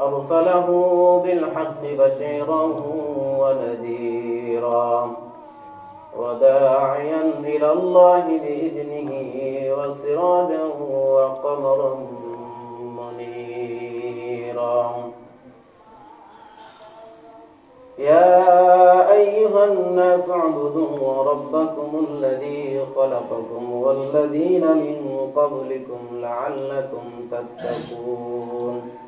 أرسله بالحق بشيرا ونذيرا وداعيا إلى الله بإذنه وسراجا وقمرا منيرا. يا أيها الناس اعبدوا ربكم الذي خلقكم والذين من قبلكم لعلكم تتقون.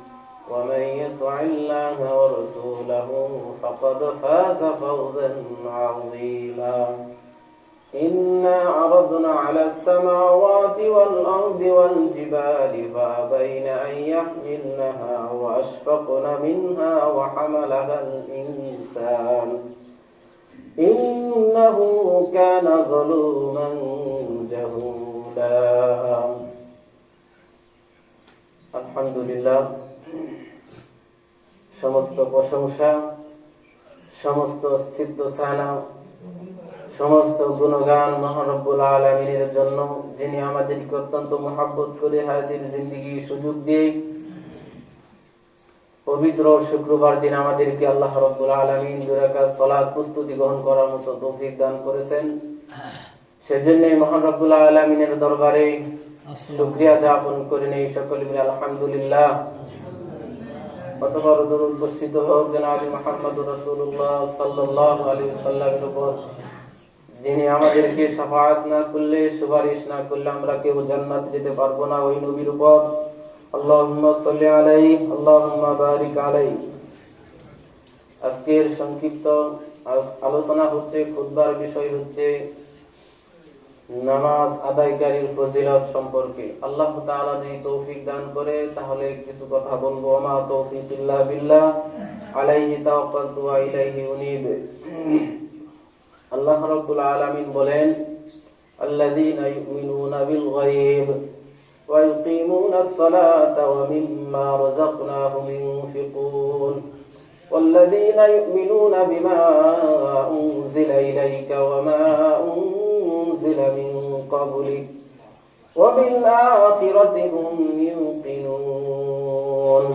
ومن يطع الله ورسوله فقد فاز فوزا عظيما. إنا عرضنا على السماوات والأرض والجبال فأبين أن يحملنها وأشفقن منها وحملها الإنسان. إنه كان ظلوما جهولا. الحمد لله সমস্ত প্রশংসা সমস্ত স্থিত সানা সমস্ত গুণগান মহানব্বুল আলমিনের জন্য যিনি আমাদেরকে অত্যন্ত মহাব্বত করে হায়াতের জিন্দিগি সুযোগ দিয়ে পবিত্র শুক্রবার দিন আমাদেরকে আল্লাহ রব্বুল আলমিন দুরাকার সলাদ প্রস্তুতি গ্রহণ করার মতো তৌফিক দান করেছেন। সেজন্য মহানব্বুল আলমিনের দরবারে শুক্রিয়া জ্ঞাপন করে নেই সকল আলহামদুলিল্লাহ। অতবার দরুদ বর্ষিত হোক, জনাবি মোহাম্মদ রাসূলুল্লাহ সাল্লাল্লাহু আলাইহি সাল্লামের যিনি আমাদেরকে শাফাআত না করলে, সুপারিশ না করলে আমরা কেউ জান্নাত যেতে পারব না ওই নবীর উপর। আল্লাহুম্মা সাল্লি আলাইহি, আল্লাহুম্মা বারিক আলাইহি। আজকের সংক্ষিপ্ত আলোচনা হচ্ছে, খুতবার বিষয় হচ্ছে নামাজ আদায়কারীর ফজিলত সম্পর্কে আল্লাহ তাআলা যদি তৌফিক দান করে তাহলে কিছু কথা বলবো আমা তৌফিক ইল্লা বিল্লাহ আলাইহি তাওয়াক্কালতু ওয়া ইলাইহি উনীব আল্লাহ রাব্বুল আলামিন বলেন আল্লাযীনা ইউমিনুনা বিল গায়ব ওয়া ইউকিমুনাস সালাতা ওয়া মিম্মা রাযাকনাহুম ইউনফিকুন والذين يؤمنون بما أنزل إليك وما أنزل من قبلك وبالآخرة هم يوقنون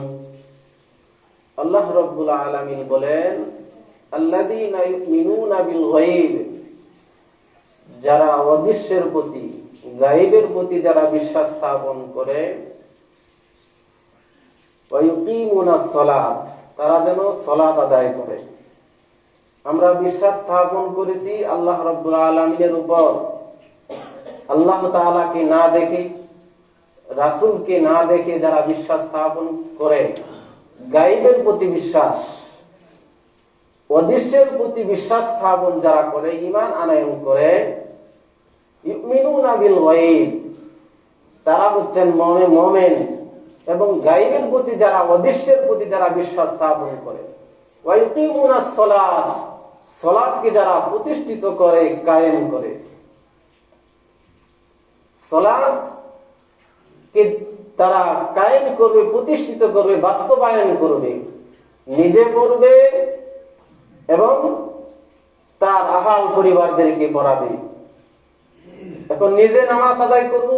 الله رب العالمين বলেন الذين يؤمنون بالغيب যারা অদৃশ্যের প্রতি গায়েবের প্রতি যারা বিশ্বাস স্থাপন করে ويقيمون الصلاة তারা যেন সলাত আদায় করে আমরা বিশ্বাস স্থাপন করেছি আল্লাহ রব্বুল আলমিনের উপর আল্লাহ তাআলাকে না দেখে রাসূলকে না দেখে যারা বিশ্বাস স্থাপন করে, গাইবের প্রতি বিশ্বাস, অদৃশ্যের প্রতি বিশ্বাস স্থাপন যারা করে ইমান আনায়ন করে তারা হচ্ছেন মনে মমেন এবং গাইবের প্রতি যারা, অদৃশ্যের প্রতি যারা বিশ্বাস স্থাপন করে। সলাদ সলাদকে যারা প্রতিষ্ঠিত করে, কায়েম করে। সলাদ কে তারা কায়েম করবে, প্রতিষ্ঠিত করবে, বাস্তবায়ন করবে, নিজে করবে এবং তার আহাল পরিবারদেরকে পড়াবে। এখন নিজে নামাজ আদায় করব,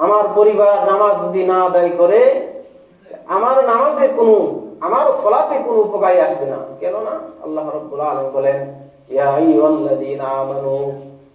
আমার পরিবার নামাজ যদি না আদায় করে, আমার নামাজে কোনো, আমার সলাতে কোনো উপকারী আসবে না। কেননা আল্লাহ রাব্বুল আলামিন বলেন, ইয়া আইয়ুহাল্লাযীনা আমানু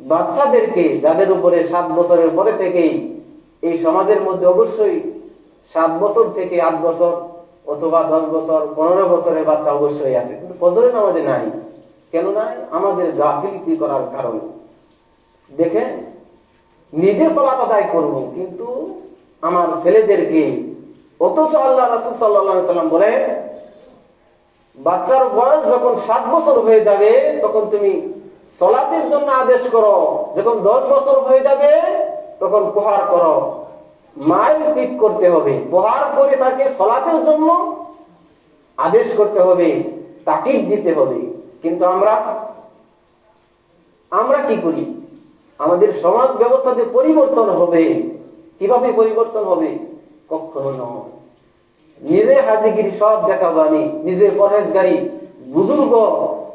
বাচ্চাদেরকে যাদের উপরে সাত বছরের পরে থেকেই এই সমাজের মধ্যে অবশ্যই সাত বছর থেকে আট বছর অথবা দশ বছর, পনেরো বছরের বাচ্চা অবশ্যই আছে। কিন্তু ফজরের নামাজে নাই। কেন নাই? আমাদের গাফিলতি করার কারণে? দেখে নিজে সলাত আদায় করব, কিন্তু আমার ছেলেদেরকে, অথচ আল্লাহ রাসুল সাল্লাম বলে বাচ্চার বয়স যখন সাত বছর হয়ে যাবে, তখন তুমি সলাতের জন্য আদেশ করো। যখন দশ বছর হয়ে যাবে, তখন প্রহার করো। মাইল পিক করতে হবে। প্রহার করে তাকে সলাতের জন্য আদেশ করতে হবে, তাকিদ দিতে হবে। কিন্তু আমরা আমরা কি করি? আমাদের সমাজ ব্যবস্থাতে পরিবর্তন হবে। কীভাবে পরিবর্তন হবে? কখনো নয়। নিজে হাজিগিরি সব দেখাবানি, নিজে পরেশগারি বুজুর্গ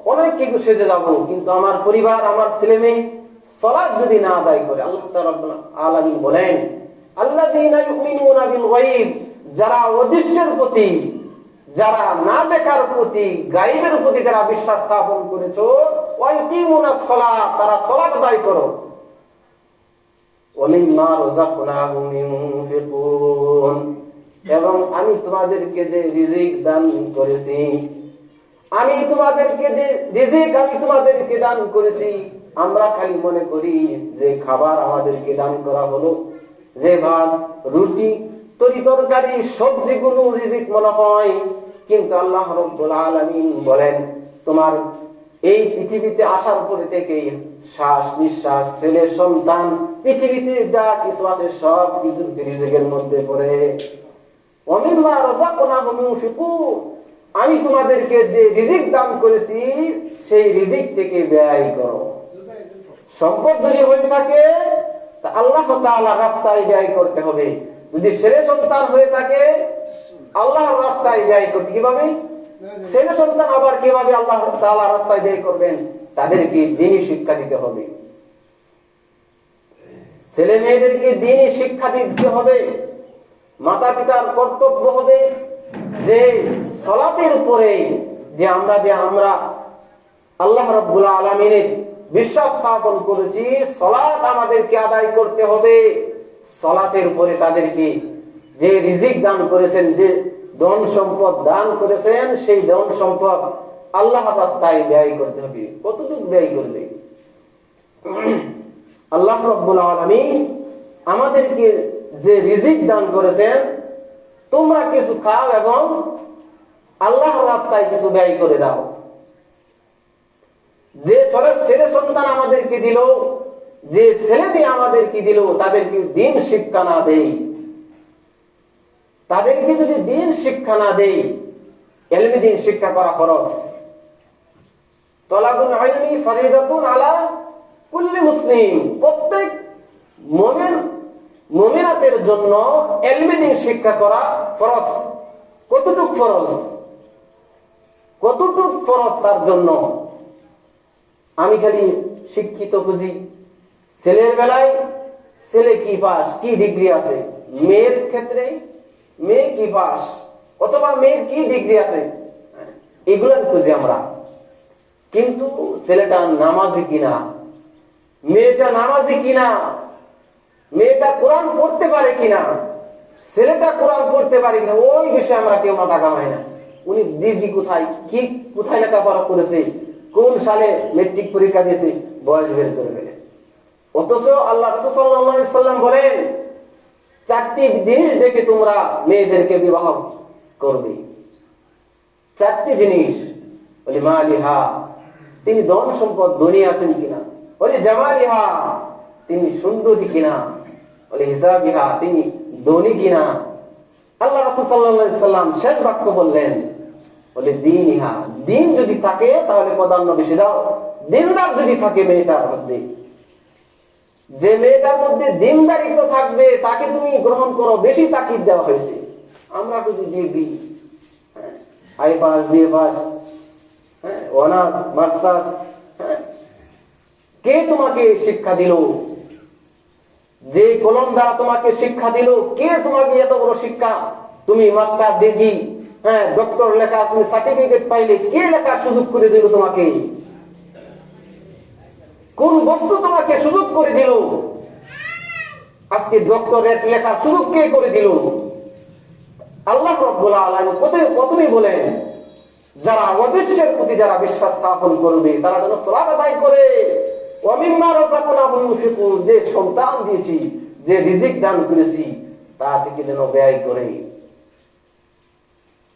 অনেক কিছু সেজে যাব, কিন্তু আমার পরিবার, আমার ছেলে মেয়ে সলাদ যদি না আদায় করে, আল্লাহ আলমী বলেন আল্লাহ যারা অদৃশ্যের প্রতি, যারা না দেখার প্রতি গাইবের প্রতি তারা বিশ্বাস স্থাপন করেছ তারা সলাদ আদায় করো। এবং আমি তোমাদেরকে যে রিজিক দান করেছি আমি তোমাদেরকে যে রিজিক আমি তোমাদেরকে দান করেছি, আমরা খালি মনে করি যে খাবার আমাদেরকে দান করা হলো। যে ভাত, রুটি, তরি তরকারি, সবজিগুলো রিজিক মনে হয়। কিন্তু আল্লাহ রব্বুল আলামিন বলেন, তোমার এই পৃথিবীতে আসার পরে থেকে শ্বাস নিঃশ্বাস, ছেলে, সন্তান, পৃথিবীতে যা কিছু আছে সব কিছু রিজিকের মধ্যে পড়ে। অমিল্লা রাযাকনাহুম ইউনফিকুন। আমি তোমাদেরকে যে রিজিক দান করেছি, সেই রিজিক থেকে ব্যয় করো। সম্পদ যদি হয়ে থাকে আল্লাহ রাস্তায় ব্যয় করতে হবে। যদি ছেলে সন্তান হয়ে থাকে, আল্লাহর রাস্তায় ব্যয় করতে কীভাবে? ছেলে সন্তান আবার কীভাবে আল্লাহ তাআলা রাস্তায় ব্যয় করবেন? তাদেরকে দিনই শিক্ষা দিতে হবে। ছেলে মেয়েদেরকে দিনই শিক্ষা দিতে হবে। মাতা পিতার কর্তব্য হবে। যে সলাতের উপরে যে আমরা যে আমরা আল্লাহ রব্বুল আলমিনের বিশ্বাস স্থাপন করেছি সলাৎ আমাদেরকে আদায় করতে হবে। সলাতের উপরে তাদেরকে যে রিজিক দান করেছেন, যে ধন সম্পদ দান করেছেন, সেই ধন সম্পদ আল্লাহ রাস্তায় ব্যয় করতে হবে। কতটুকু ব্যয় করবে আল্লাহ রব্বুল আলমী আমাদেরকে যে রিজিক দান করেছেন তোমরা কিছু খাও এবং আল্লাহ রাস্তায় কিছু ব্যয় করে দাও। যে ছেলে সন্তান আমাদেরকে দিল, যে ছেলে মেয়ে আমাদেরকে দিল, তাদেরকে দিন শিক্ষা না দেই। তাদেরকে যদি দিন শিক্ষা না দেই, এলমি দিন শিক্ষা করা খরচ তলাগুন আইনি ফরিদাতুন আলা কুল্লি মুসলিম। প্রত্যেক মোমেন মমিনাতের জন্য এলমিদিন শিক্ষা করা ফরজ। কতটুক ফরজ? কতটুক ফরজ তার জন্য? আমি খালি শিক্ষিত খুঁজি ছেলের বেলায় ছেলে কি পাস, কি ডিগ্রি আছে? মেয়ের ক্ষেত্রে মেয়ে কি পাস, অথবা মেয়ের কি ডিগ্রি আছে? এগুলো খুঁজি আমরা। কিন্তু ছেলেটা নামাজি কিনা? মেয়েটা নামাজি কিনা? মেয়েটা কোরআন পড়তে পারে কিনা? ছেলেটা কোরআন পড়তে পারে কিনা? ওই বিষয়ে আমরা কেউ মাথা কামাই না। উনি ডিগ্রি কোথায়? কি কোথায় লেখাপড়া করেছে? কোন সালে মেট্রিক পরীক্ষা দিয়েছে? বয়স বের করে গেলে অথচ আল্লাহ সাল্লাম বলেন, চারটি জিনিস দেখে তোমরা মেয়েদেরকে বিবাহ করবে। চারটি জিনিস। বলি মা লিহা তিনি ধন সম্পদ ধনী আছেন কিনা? বলি জামা লিহা তিনি সুন্দরী কিনা? তিনি ধনী কিনা? আল্লাহ সাল্লাম শেষ বাক্য বললেন, বলে দিন দিন যদি থাকে, তাহলে প্রাধান্য বেশি দাও দিনদার যদি থাকে মেয়েটার মধ্যে। যে মেয়েটার মধ্যে দিনদারিত্ব থাকবে, তাকে তুমি গ্রহণ করো, বেশি তাকিদ দেওয়া হয়েছে। আমরা যদি degree high pass BA pass হ্যাঁ অনার্স, মাস্টার্স হ্যাঁ কে তোমাকে শিক্ষা দিল? যে কলম দ্বারা তোমাকে শিক্ষা দিল, কে তোমাকে এত বড় শিক্ষা? তুমি মাস্টার, ডিগ্রি হ্যাঁ ডক্টর লেখা, তুমি সার্টিফিকেট পাইলে কে লেখার সুযোগ করে দিল তোমাকে? কোন বস্তু তোমাকে সুযোগ করে দিল? আজকে ডক্টরেট লেখার সুযোগ কে করে দিল? আল্লাহ রব্বুল প্রথমে প্রথমেই বলেন, যারা অদৃশ্যের প্রতি যারা বিশ্বাস স্থাপন করবে, তারা যেন সলাপ আদায় করে। যে সন্তান দিয়েছি, যে রিজিক দান করেছি, তা থেকে যেন ব্যয় করে।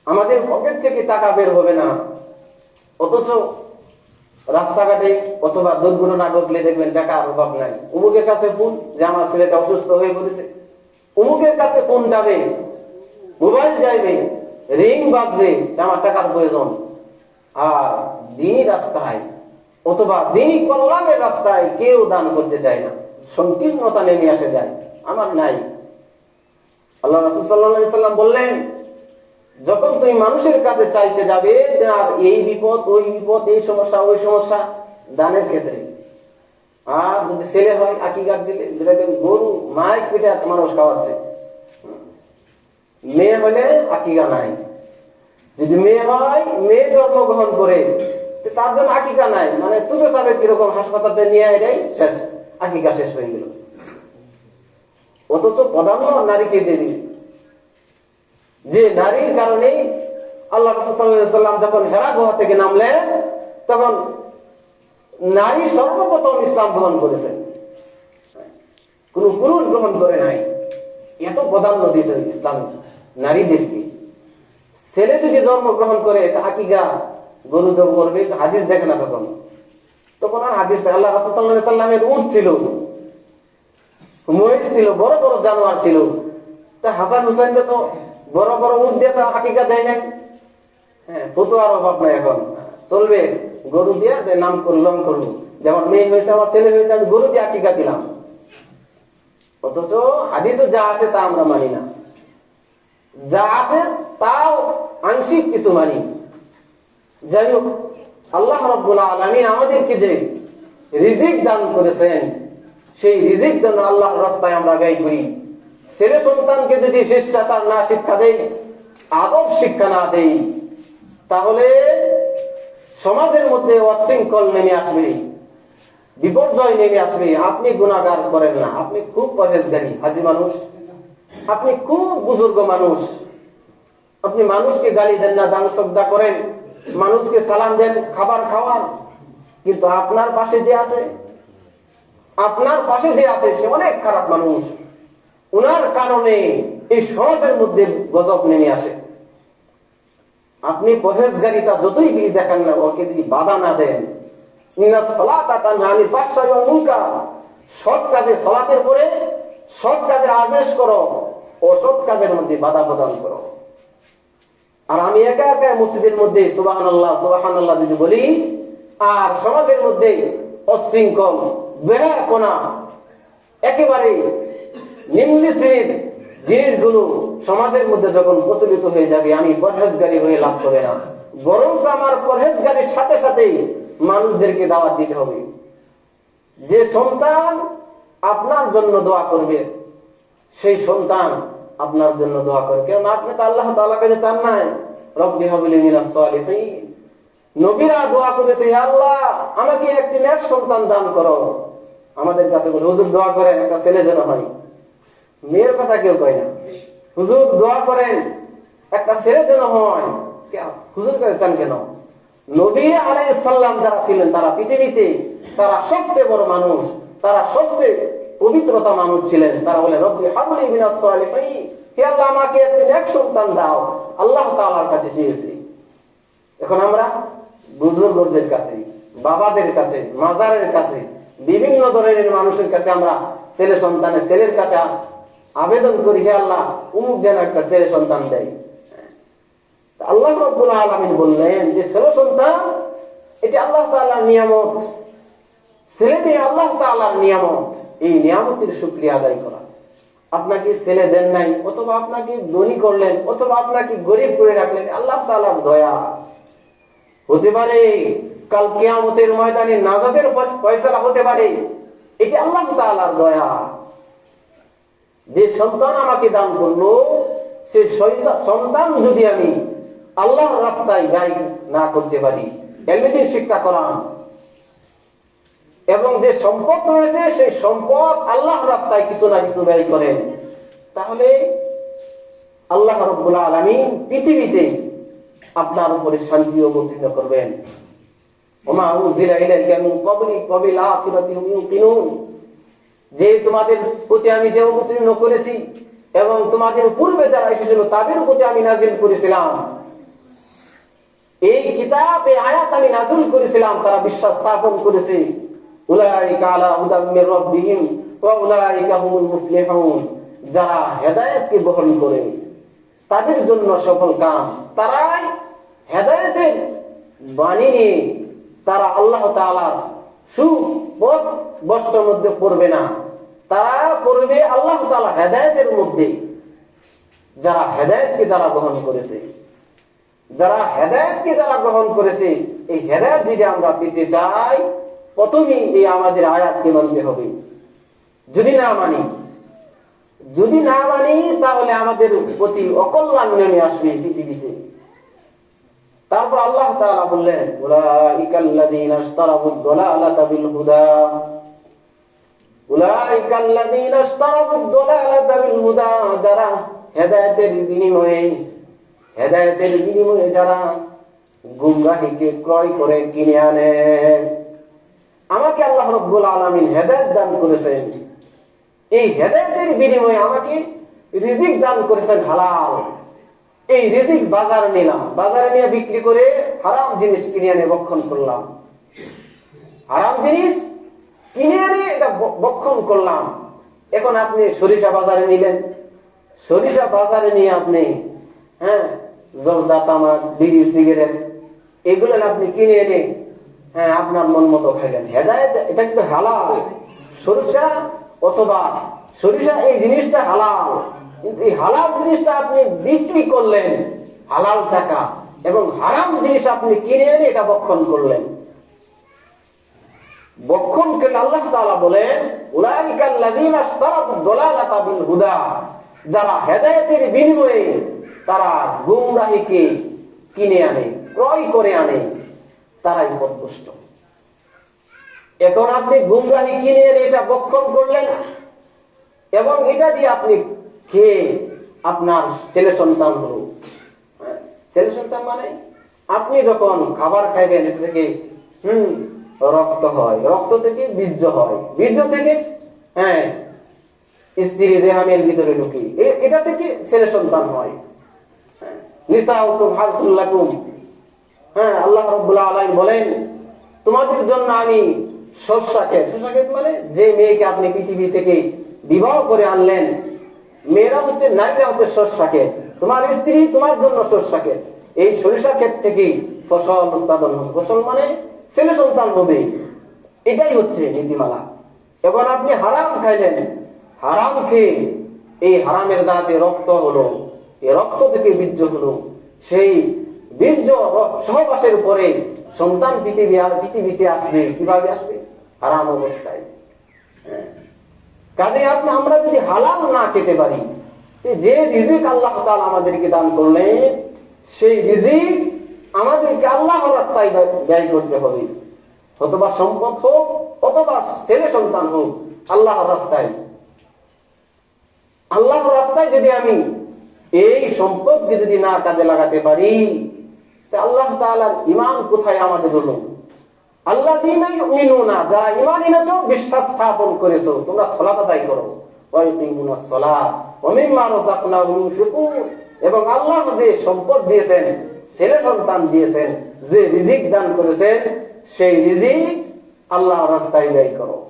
আমাদের পকেট থেকে টাকা বের হবে না। অথচ রাস্তাঘাটে অথবা দুর্ঘটনা ঘটলে দেখবেন টাকার অভাব নাই। অমুকের কাছে ফোন, যে আমার ছেলেটা অসুস্থ হয়ে পড়েছে। অমুকের কাছে ফোন যাবে, মোবাইল যাইবে, রিং বাজবে আমার টাকার প্রয়োজন। আর দিনই রাস্তায় অথবা দিনই কল্যাণের রাস্তায় কেউ দান করতে চায় না। সংকীর্ণতা নেমে আসে যায়। আমার নাই। আল্লাহ রাসূল আলাইহি সাল্লাম বললেন, যখন তুমি মানুষের কাছে চাইতে যাবে আর এই বিপদ, ওই বিপদ, এই সমস্যা, ওই সমস্যা দানের ক্ষেত্রে। আর যদি ছেলে হয়, আকিকার দিলে, দেখবেন গরু মাইক পিঠে মানুষ খাওয়াচ্ছে। মেয়ে হলে আকিকা নাই। যদি মেয়ে হয়, মেয়ে জন্মগ্রহণ করে তার জন্য আকিকা নাই। মানে চুপে চাপে কীরকম হাসপাতালে নিয়ে এটাই শেষ। আকিকা শেষ হয়ে গেল। অথচ প্রাধান্য নারীকে দিয়ে যে নারীর কারণেই আল্লাহ সাল্লাম যখন হেরা গুহা থেকে নামলেন, তখন নারী সর্বপ্রথম ইসলাম গ্রহণ করেছেন কোন পুরুষ গ্রহণ করে নাই। এত প্রাধান্য দিত ইসলাম নারীদেরকে। ছেলে যদি জন্মগ্রহণ করে আকিগা গরু জব করবে, হাদিস দেখে না তখন। তখন আর হাদিস আল্লাহ রাসুল্লাহ উঠ ছিল। মহিষ ছিল, বড় বড় জানোয়ার ছিল। তা হাসান হুসাইনকে তো বড় বড় উঠ দিয়ে তো আকিকা দেয় নাই। হ্যাঁ ফতুয়ার অভাব নাই এখন। চলবে, গরু দিয়ে নাম করলাম করব যেমন মেয়ে হয়েছে, আমার ছেলে হয়েছে, আমি গরু দিয়ে আকিকা দিলাম। অথচ হাদিসে যা আছে তা আমরা মানি না। যা আছে তাও আংশিক কিছু মানি। যাই হোক আল্লাহ রব্বুল আলমিন আমাদেরকে যে রিজিক দান করেছেন, সেই রিজিক যেন আল্লাহর রাস্তায় আমরা ব্যয় করি। ছেলে সন্তানকে যদি শিষ্টাচার না শিক্ষা দেই, আদব শিক্ষা না দেই, তাহলে সমাজের মধ্যে অশৃঙ্খল নেমে আসবে, বিপর্যয় নেমে আসবে। আপনি গুণাগার করেন না। আপনি খুব পরেজগারী হাজি মানুষ। আপনি খুব বুজুর্গ মানুষ। আপনি মানুষকে গালি দেন না দান শ্রদ্ধা করেন। মানুষকে সালাম দেন, খাবার খাওয়ান। কিন্তু আপনার পাশে যে আছে, আপনার পাশে যে আছে, সে অনেক খারাপ মানুষ। উনার কারণে এই সমাজের মধ্যে গজব নেমে আসে। আপনি পরেজগারিতা যতই গিয়ে দেখান না, ওকে যদি বাধা না দেন সৎ কাজে সলাতের পরে সৎ কাজের আদেশ করো, অসৎ কাজের মধ্যে বাধা প্রদান করো। আর আমি একা একা মসজিদের মধ্যে সুবাহান আল্লাহ সুবাহান আল্লাহ যদি বলি, আর সমাজের মধ্যে অশৃঙ্খল বেহাপনা একেবারে নিম্ন শ্রেণির জিনিসগুলো সমাজের মধ্যে যখন প্রচলিত হয়ে যাবে, আমি পরহেজগারি হয়ে লাভ হবে না। বরং আমার পরহেজগারির সাথে সাথে মানুষদেরকে দাওয়াত দিতে হবে। যে সন্তান আপনার জন্য দোয়া করবে, সেই সন্তান আপনার জন্য দোয়া করে। কেন আপনি তো আল্লাহ তাআলার কাছে চান নাই। রব্বি হাবিলি মিনাস সালিহিন। নবীরা দোয়া করেছে আল্লাহ, আমাকে একটি নেক সন্তান দান করো। আমাদের কাছে বলে, হুজুর দোয়া করেন, একটা ছেলে যেন হয়। মেয়ের কথা কেউ কয় না। হুজুর দোয়া করেন, একটা ছেলে যেন হয়। হুজুর চান কেন? নবী আলাইহিস সালাম যারা ছিলেন, তারা পৃথিবীতে তারা সবচেয়ে বড় মানুষ, তারা সবচেয়ে পবিত্রতা মানুষ ছিলেন। তারা বলে রব্বি হাবলি মিনাস সালিহিন। হে আল্লাহ, আমাকে একটি নেক সন্তান দাও। আল্লাহ তাআলার কাছে চেয়েছি। এখন আমরা বুজুর্গদের কাছে, বাবাদের কাছে, মাজারের কাছে, বিভিন্ন ধরনের মানুষের কাছে আমরা ছেলে সন্তানের ছেলের কাছে আবেদন করি, হে আল্লাহ, উমুক যেন একটা ছেলে সন্তান দেয় আল্লাহ রব্বুল আলমিন বললেন যে, ছেলে সন্তান, এটি আল্লাহ তাআলার নিয়ামত। ছেলে মেয়ে আল্লাহ তাআলার নিয়ামত। এই নিয়ামতের শুক্রিয়া আদায় করা। আপনাকে ছেলে দেন নাই, অথবা আপনাকে ধনী করলেন, অথবা আপনাকে গরিব করে রাখলেন, আল্লাহ তাআলার দয়া। হতে পারে কাল কিয়ামতের ময়দানে নাজাদের ফয়সালা হতে পারে, এটি আল্লাহ তাআলার দয়া। যে সন্তান আমাকে দান করল, সে সন্তান যদি আমি আল্লাহর রাস্তায় ব্যয় না করতে পারি এলমেদিন শিক্ষা করান। এবং যে সম্পদ রয়েছে, সেই সম্পদ আল্লাহ রাস্তায় কিছু না কিছু ব্যয় করেন। তাহলে আল্লাহ রব্বুল আলমিন পৃথিবীতে আপনার উপরে শান্তি অবতীর্ণ করবেন। যে তোমাদের প্রতি আমি যে অবতীর্ণ করেছি এবং তোমাদের পূর্বে যারা এসেছিল, তাদের প্রতি আমি নাজিল করেছিলাম। এই কিতাব আয়াত আমি নাজিল করেছিলাম, তারা বিশ্বাস স্থাপন করেছে। উলাইকা আলা হুদাম মির রাব্বিহিম ওয়া উলাইকা হুমুল মুফলিহুন। যারা হেদায়েতকে বহন করে, তাদের জন্য সফল কাম তারাই হেদায়েতের বাণী নিয়ে তারা আল্লাহ তাআলার সুপথ বস্ত্রের মধ্যে পড়বে না। তারা পড়বে আল্লাহ তাআলা হেদায়েতের মধ্যে। যারা হেদায়েতকে যারা গ্রহণ করেছে, যারা হেদায়েতকে যারা গ্রহণ করেছে, এই হেদায়েত যদি আমরা পেতে চাই প্রথমেই এই আমাদের আয়াতকে মানতে হবে। যদি না মানি, যদি না মানি, তাহলে আমাদের প্রতি অকল্যাণ নেমে আসবে পৃথিবীতে। তারপর আল্লাহ তাআলা বললেন, উলাইকাল্লাযীনা দালালাতা বিল হুদা উলাইকাল্লাযীনা দালালাতা বিল হুদা যারা হেদায়েতের বিনিময়ে হেদায়েতের বিনিময়ে যারা গুমরাহিকে ক্রয় করে কিনে আনে আমাকে আল্লাহ রব্বুল আলামিন হেদায়েত দান করেছেন। এই হেদায়েতের বিনিময়ে আমাকে রিজিক দান করেছেন হালাল। এই রিজিক বাজারে নিলাম। বাজারে নিয়ে বিক্রি করে হারাম জিনিস কিনে এনে বক্ষণ করলাম। হারাম জিনিস কিনে এনে এটা বক্ষণ করলাম। এখন আপনি সরিষা বাজারে নিলেন। সরিষা বাজারে নিয়ে আপনি হ্যাঁ জর্দা, তামাক, বিড়ি, সিগারেট, এগুলো আপনি কিনে এনে হ্যাঁ আপনার মন মতো খাইলেন হেদায়ত, এটা কিন্তু হালাল। সরিষা অথবা সরিষা এই জিনিসটা হালাল। কিন্তু এই হালাল জিনিসটা আপনি বিক্রি করলেন, হালাল টাকা, এবং হারাম জিনিস আপনি কিনে এনে এটা বক্ষণ করলেন। বক্ষণ কেন আল্লাহ তাআলা বলেন হুদা। যারা হেদায়েতের বিনিময়ে তারা গুমরাহিকে কিনে আনে, ক্রয় করে আনে। তারাই পথভ্রষ্ট এখন আপনি গুমরাহি কিনে এটা বক্ষণ করলেন এবং এটা দিয়ে আপনি খেয়ে আপনার ছেলে সন্তান হলো। হ্যাঁ, ছেলে সন্তান মানে আপনি যখন খাবার খাইবেন এটা থেকে হম রক্ত হয়। রক্ত থেকে বীর্য হয়। বীর্য থেকে হ্যাঁ স্ত্রী রেহামের ভিতরে ঢুকি। এটা থেকে ছেলে সন্তান হয়। হ্যাঁ, নিসাউকুম হারসুল্লাকুম হ্যাঁ আল্লাহ রব্বুল্লাহ আলাইন বলেন, তোমাদের জন্য আমি শস্যাক্ষেত শস্যাক্ষেত মানে যে মেয়েকে আপনি পৃথিবী থেকে বিবাহ করে আনলেন, মেয়েরা হচ্ছে নারীরা হচ্ছে শস্যাক্ষেত তোমার স্ত্রী তোমার জন্য শস্যাক্ষেত এই সরিষা ক্ষেত থেকে ফসল উৎপাদন হবে। ফসল মানে ছেলে সন্তান হবে। এটাই হচ্ছে নীতিমালা। এখন আপনি হারাম খাইলেন। হারাম খেয়ে এই হারামের দাঁতে রক্ত হলো। এই রক্ত থেকে বীর্য হলো। সেই বীর্য সহবাসের পরে সন্তান পৃথিবী আর পৃথিবীতে আসবে, কীভাবে আসবে? হারাম অবস্থায়। হ্যাঁ। কাজে আপনি, আমরা যদি হালাল না খেতে পারি যে রিজিক আল্লাহ তাআলা আমাদেরকে দান করলেন, সেই রিজিক আমাদেরকে আল্লাহ রাস্তায় ব্যয়- করতে হবে। অথবা সম্পদ হোক, অথবা ছেলে সন্তান হোক, আল্লাহ রাস্তায়। আল্লাহ রাস্তায় যদি আমি এই সম্পদকে যদি না কাজে লাগাতে পারি আল্লাহ কোথায় আমাদের হলো? যারা এনেছো, বিশ্বাস স্থাপন করেছ। তোমরা আদায় করো। এবং আল্লাহ যে সম্পদ দিয়েছেন, ছেলে সন্তান দিয়েছেন, যে রিজিক দান করেছেন, সেই রিজিক রাস্তায় ব্যয় করো।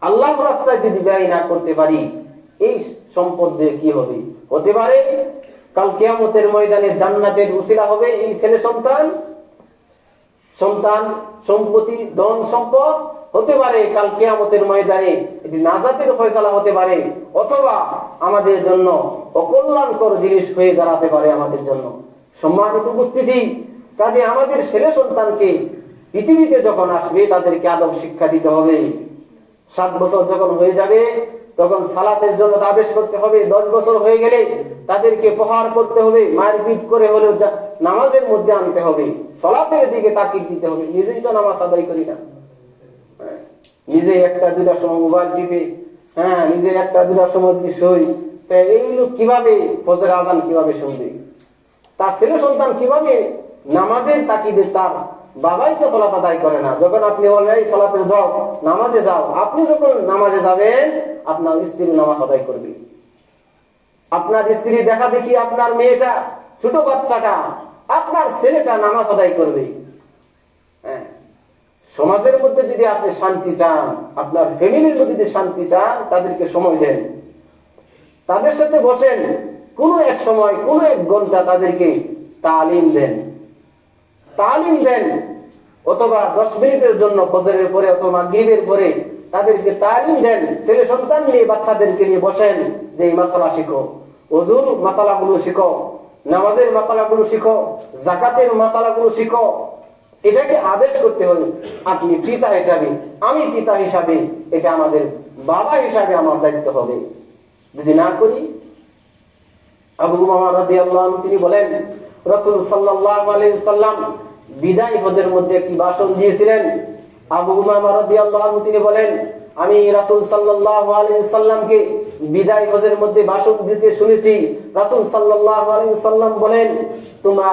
আল্লাহ রাস্তায় যদি ব্যয় না করতে পারি, এই সম্পদ দিয়ে কি হবে? হতে পারে কাল কেয়ামতের ময়দানে জান্নাতের উসিলা হবে এই ছেলে সন্তান। সন্তান, সম্পত্তি, ধন, সম্পদ হতে পারে কাল কেয়ামতের ময়দানে। এটি নাজাতের ফয়সালা হতে পারে অথবা আমাদের জন্য অকল্যাণকর জিনিস হয়ে দাঁড়াতে পারে আমাদের জন্য। সম্মানিত উপস্থিতি কাজে আমাদের ছেলে সন্তানকে পৃথিবীতে যখন আসবে তাদেরকে আদব শিক্ষা দিতে হবে। সাত বছর যখন হয়ে যাবে তখন সালাতের জন্য আদেশ করতে হবে। দশ বছর হয়ে গেলে তাদেরকে প্রহার করতে হবে মারপিট করে হলেও নামাজের মধ্যে আনতে হবে। সলাতের দিকে তাকিদ দিতে হবে। নিজেই তো নামাজ আদায় করি না। হ্যাঁ, নিজে একটা দুটার সময় মোবাইল টিপে হ্যাঁ নিজে একটা দুটার সময় যদি সই এইগুলো কীভাবে ফজর আজান কীভাবে শুনবে? তার ছেলে সন্তান কীভাবে নামাজের তাকিদে তার বাবাই তো সলাপ আদায় করে না? যখন আপনি এই সলাতে যাও নামাজে যাও। আপনি যখন নামাজে যাবেন আপনার স্ত্রী নামাজ আদায় করবে আপনার স্ত্রী দেখা দেখি আপনার মেয়েটা, ছোট বাচ্চাটা, আপনার ছেলেটা নামাজ আদায় করবে। হ্যাঁ। সমাজের মধ্যে যদি আপনি শান্তি চান, আপনার ফ্যামিলির মধ্যে যদি শান্তি চান, তাদেরকে সময় দেন। তাদের সাথে বসেন, কোনো এক সময়, কোনো এক ঘণ্টা তাদেরকে তালিম দেন। তালিম দেন, অথবা দশ মিনিটের জন্য ফজরের পরে অথবা মাগরিবের পরে তাদেরকে তালিম দেন, ছেলে সন্তান নিয়ে বাচ্চাদেরকে নিয়ে বসেন যে এই মাসালা শিখো। অজুর মাসালাগুলো শিখো, নামাজের মাসালাগুলো শিখো জাকাতের মাসালাগুলো শিখো। এটাকে আদেশ করতে হবে আপনি পিতা হিসাবে, আমি পিতা হিসাবে, এটা আমাদের বাবা হিসাবে আমার দায়িত্ব হবে। যদি না করি, আবু মামা রাদিয়াল্লাহু আনহু তিনি বলেন, রাসূল সাল্লাল্লাহু আলাইহি সাল্লাম বিদায় হজের মধ্যে একটি ভাষণ দিয়েছিলেন। আবু মামা রাদিয়াল্লাহু আনহু তিনি বলেন, আমি রাসূল সাল্লাল্লাহু আলাইহি সাল্লামকে বিদায় হজের মধ্যে ভাষণ দিতে শুনেছি। রাসূল সাল্লাল্লাহু আলাইহি সাল্লাম বলেন, তোমরা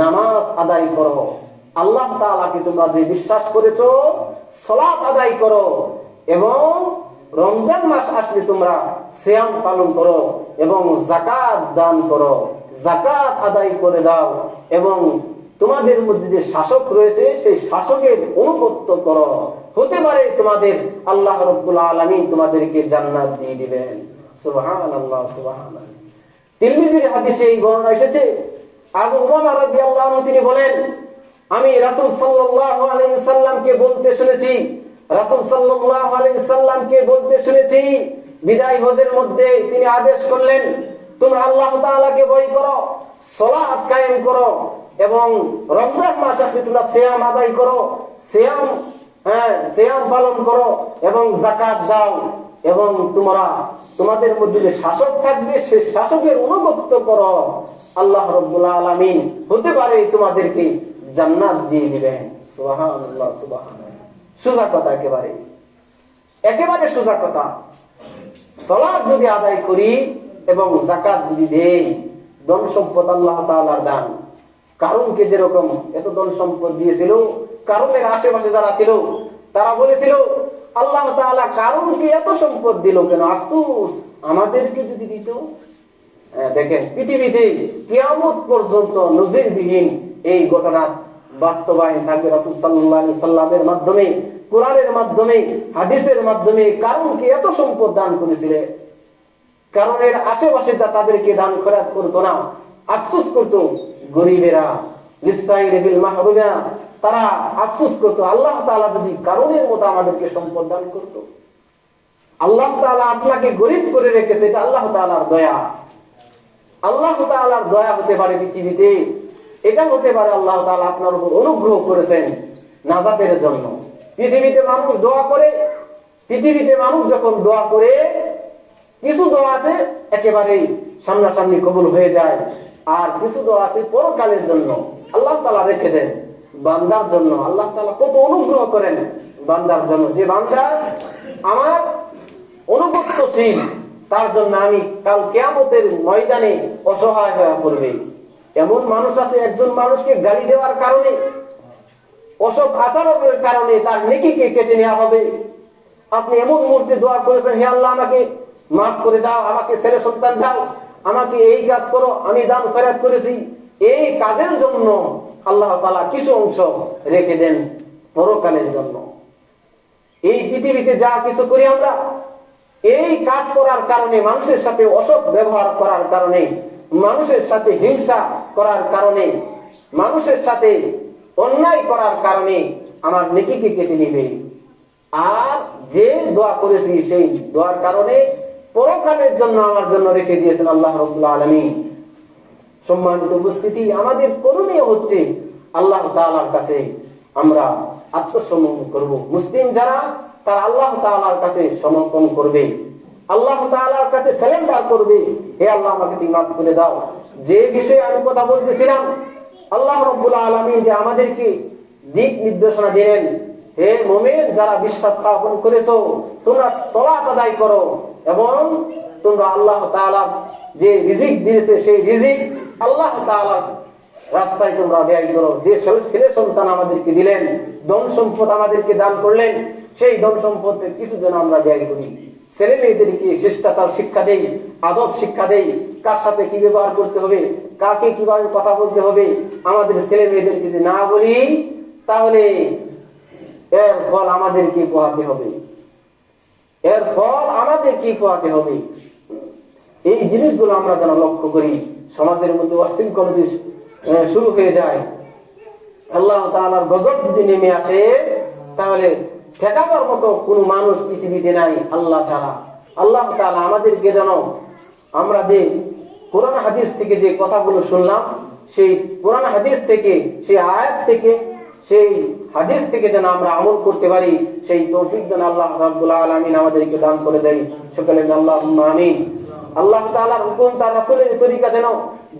নামাজ আদায় করো। আল্লাহ তাআলাকে তোমরা যে বিশ্বাস করেছ, সালাত আদায় করো এবং রমজান মাস আসলে তোমরা শ্যাম পালন করো এবং জাকাত দান করো। জাকাত আদায় করে দাও এবং তোমাদের মধ্যে যে শাসক রয়েছে, সেই শাসকের অনুগত্য করো। হতে পারে তোমাদের আল্লাহ রব্বুল আলমী তোমাদেরকে জান্নাত দিয়ে দিবেন। সুবহান আল্লাহ সুবহান বর্ণনা এসেছে। আবু তিনি বলেন, আমি রাসূল সাল্লাল্লাহু সাল্লামকে বলতে শুনেছি, রাসূল সাল্লাল্লাহু আলাইহি সাল্লামকে বলতে শুনেছি, বিদায় হজের মধ্যে তিনি আদেশ করলেন, তোমরা আল্লাহ তাআলাকে ভয় করো। সালাত কায়েম করো এবং রমজান মাস আসলে তোমরা সিয়াম আদায় করো। সিয়াম হ্যাঁ সিয়াম পালন করো এবং যাকাত দাও এবং তোমরা, তোমাদের মধ্যে যে শাসক থাকবে, সে শাসকের অনুগত্য করো। আল্লাহ রব্বুল আলামিন হতে পারে তোমাদেরকে জান্নাত দিয়ে দিবেন। সুবহানাল্লাহ সুবহানাল্লাহ। সোজা কথা একেবারে। একেবারে সোজা কথা। সলাদ যদি আদায় করি এবং জাকাত যদি দেই ধন সম্পদ আল্লাহ তাআলার দান। কারণকে যেরকম? এত ধন সম্পদ দিয়েছিল। কারণের আশেপাশে যারা ছিল তারা বলেছিল আল্লাহ তাআলা কারণকে এত সম্পদ দিল কেন? আফসোস আমাদেরকে যদি দিত। হ্যাঁ, দেখেন পৃথিবীতে কিয়ামত পর্যন্ত নজিরবিহীন এই ঘটনা বাস্তবায়ন থাকবে রাসূল আলাইহি সাল্লামের মাধ্যমে কোরআনের মাধ্যমে হাদিসের মাধ্যমে কারণকে এত সম্পদ দান করেছিলেন কারণের আশেপাশে তা তাদেরকে দান খরাত করতো না, আফসোস করতো গরিবেরা তারা আফসোস করতো, আল্লাহ যদি কারণের মতো আমাদেরকে সম্পদ দান করতো। আল্লাহ আপনাকে গরিব করে রেখেছে, এটা আল্লাহ তাআলার দয়া। আল্লাহ তাআলার দয়া হতে পারে পৃথিবীতে, এটা হতে পারে আল্লাহ তাআলা আপনার উপর অনুগ্রহ করেছেন নাজাতের জন্য। পৃথিবীতে মানুষ দোয়া করে, পৃথিবীতে মানুষ যখন দোয়া করে কিছু দোয়া আছে, একেবারেই সামনাসামনি কবুল হয়ে যায়। আর কিছু দোয়া আছে পরকালের জন্য। আল্লাহ তাআলা রেখে দেন বান্দার জন্য। আল্লাহ তাআলা কত অনুগ্রহ করেন বান্দার জন্য। যে বান্দা আমার অনুগত্যশীল তার জন্য আমি কাল কেয়ামতের ময়দানে অসহায় হয়ে পড়বে। এমন মানুষ আছে, একজন মানুষকে গালি দেওয়ার কারণে, অসৎ আচরণের কারণে তার নেকিকে কেটে নেওয়া হবে। আপনি এমন মূর্তি দোয়া করেছেন, হে আল্লাহ, আমাকে মাফ করে দাও, আমাকে ছেলে সন্তান দাও। আমাকে এই কাজ করো, আমি দান খয়াত করেছি। এই কাজের জন্য আল্লাহ তালা কিছু অংশ রেখে দেন পরকালের জন্য। এই পৃথিবীতে যা কিছু করি আমরা, এই কাজ করার কারণে, মানুষের সাথে অসৎ ব্যবহার করার কারণে, মানুষের সাথে হিংসা করার কারণে, মানুষের সাথে অন্যায় করার কারণে আমার নেকিকে কেটে নিবে। আর যে দোয়া করেছি সেই দোয়ার কারণে পরকালের জন্য, আমার জন্য রেখে দিয়েছেন আল্লাহ রবুল্লা আলমী সম্মানিত উপস্থিতি, আমাদের করণীয় হচ্ছে আল্লাহ তাআলার কাছে আমরা আত্মসমর্পণ করব। মুসলিম যারা, তারা আল্লাহ তাআলার কাছে সমর্পণ করবে। আল্লাহ তাআলার কাছে সারেন্ডার করবে। হে আল্লাহ, আমাকে তুমি মাফ করে দাও। যে বিষয়ে আমি কথা বলতেছিলাম, আল্লাহ রব্বুল আলামিন যে আমাদেরকে দিক নির্দেশনা দিলেন, হে মোমেন, যারা বিশ্বাস স্থাপন করেছ, তোমরা সলাত আদায় করো। এবং তোমরা আল্লাহ তাআলা যে রিজিক দিয়েছে সেই রিজিক আল্লাহ তাআলার রাস্তায় তোমরা ব্যয় করো। যে ছেলে সন্তান আমাদেরকে দিলেন, ধন সম্পদ আমাদেরকে দান করলেন, সেই ধন সম্পদের কিছু যেন আমরা ব্যয় করি। ছেলে মেয়েদেরকে শিষ্টাচার শিক্ষা দেই, আদব শিক্ষা দেই, কার সাথে কি ব্যবহার করতে হবে, কাকে কীভাবে কথা বলতে হবে, আমাদের ছেলে মেয়েদেরকে যদি না বলি, তাহলে এর ফল আমাদেরকে পোহাতে হবে। এর ফল আমাদের কি পোহাতে হবে? এই জিনিসগুলো আমরা যেন লক্ষ্য করি, সমাজের মধ্যে অশৃঙ্খল শুরু হয়ে যায়। আল্লাহ তাআলার গজব যদি নেমে আসে, তাহলে ঠেকাবার মতো কোন মানুষ পৃথিবীতে নাই, আল্লাহ ছাড়া। আল্লাহ তাআলা আমাদেরকে যেন, আমরা যে কোরআন হাদিস থেকে যে কথাগুলো শুনলাম, সেই কোরআন হাদিস থেকে, সেই আয়াত থেকে, সেই হাদিস থেকে যেন আমরা আমল করতে পারি, সেই তৌফিক যেন আল্লাহ রাব্বুল আলামিন আমাদেরকে দান করে দেয় সকলে আল্লাহ আমিন। আল্লাহ তাআলার হুকুম, তার রাসূলের তরিকা যেন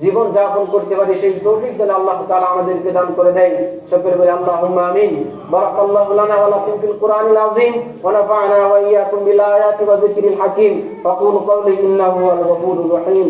জীবন যাপন করতে পারি, সেই তৌফিক যেন আল্লাহ তাআলা আমাদেরকে দান করে দেয় সকলে বলি আল্লাহুম্মা আমিন। বারাকাল্লাহু লানা ওয়া লাকুম ফিল কুরআনিল আযীম, ওয়া নাফা'না ওয়া ইয়্যাকুম বিল আয়াতি ওয়া যিকরিল হাকীম। ফাকুলু কওলি ইন্নাহু হুয়াল গফুরুর রহিম।